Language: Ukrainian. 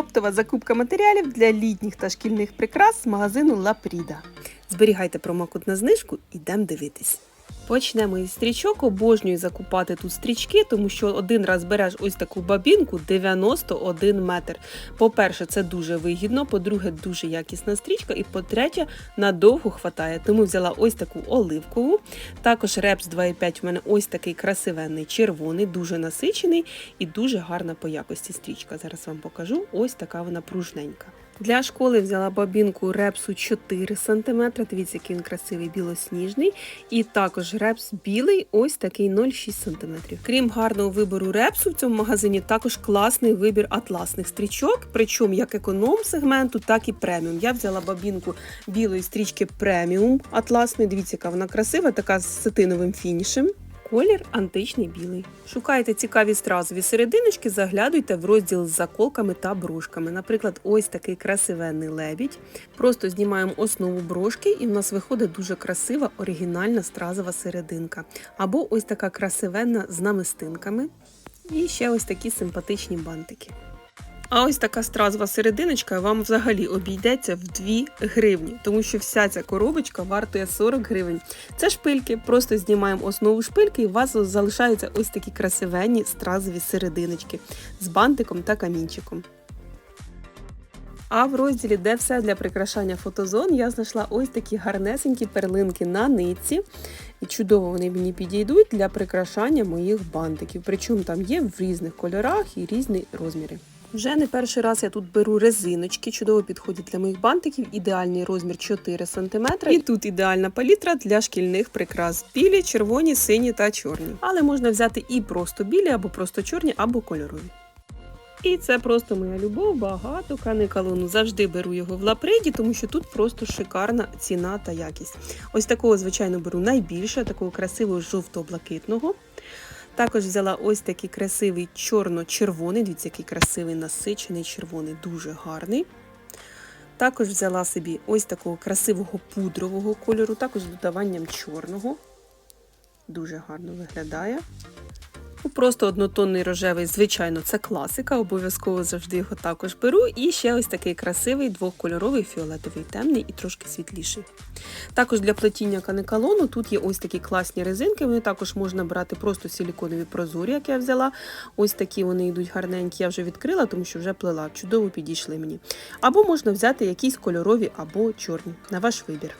Оптова закупка матеріалів для літніх та шкільних прикрас з магазину Лапріда. Зберігайте промокод на знижку, ідемо дивитись. Почнемо із стрічок. Обожнюю закупати тут стрічки, тому що один раз береш ось таку бабінку 91 метр. По-перше, це дуже вигідно. По-друге, дуже якісна стрічка. І по-третє, надовго хватає. Тому взяла ось таку оливкову. Також репс 2,5 в мене ось такий красивенний червоний, дуже насичений і дуже гарна по якості стрічка. Зараз вам покажу. Ось така вона пружненька. Для школи взяла бабінку репсу 4 см. Дивіться, який він красивий білосніжний. І також репс білий, ось такий 0,6 см. Крім гарного вибору репсу в цьому магазині, також класний вибір атласних стрічок, причому як економ сегменту, так і преміум. Я взяла бабінку білої стрічки преміум атласної. Дивіться, яка вона красива, така з сатиновим фінішем. Колір античний білий. Шукайте цікаві стразові серединочки, заглядуйте в розділ з заколками та брошками. Наприклад, ось такий красивенний лебідь. Просто знімаємо основу брошки, і в нас виходить дуже красива оригінальна стразова серединка. Або ось така красивенна з намистинками. І ще ось такі симпатичні бантики. А ось така стразова серединочка вам взагалі обійдеться в 2 гривні, тому що вся ця коробочка вартує 40 гривень. Це шпильки, просто знімаємо основу шпильки, і у вас залишаються ось такі красивенні стразові серединочки з бантиком та камінчиком. А в розділі, де все для прикрашання фотозон, я знайшла ось такі гарнесенькі перлинки на нитці. І чудово вони мені підійдуть для прикрашання моїх бантиків. Причому там є в різних кольорах і різні розміри. Вже не перший раз я тут беру резиночки, чудово підходять для моїх бантиків. Ідеальний розмір 4 см. І тут ідеальна палітра для шкільних прикрас: білі, червоні, сині та чорні. Але можна взяти і просто білі, або просто чорні, або кольорові. І це просто моя любов, багато каникалону. Завжди беру його в лаприді, тому що тут просто шикарна ціна та якість. Ось такого, звичайно, беру найбільше, такого красивого жовто-блакитного. Також взяла ось такий красивий чорно-червоний. Дивіться, який красивий насичений червоний, дуже гарний. Також взяла собі ось такого красивого пудрового кольору, також з додаванням чорного. Дуже гарно виглядає. Просто однотонний рожевий, звичайно, це класика, обов'язково завжди його також беру. І ще ось такий красивий двохкольоровий фіолетовий, темний і трошки світліший. Також для плетіння каникалону тут є ось такі класні резинки. Вони також можна брати просто силіконові прозорі, як я взяла. Ось такі вони йдуть гарненькі, я вже відкрила, тому що вже плела. Чудово підійшли мені. Або можна взяти якісь кольорові або чорні на ваш вибір.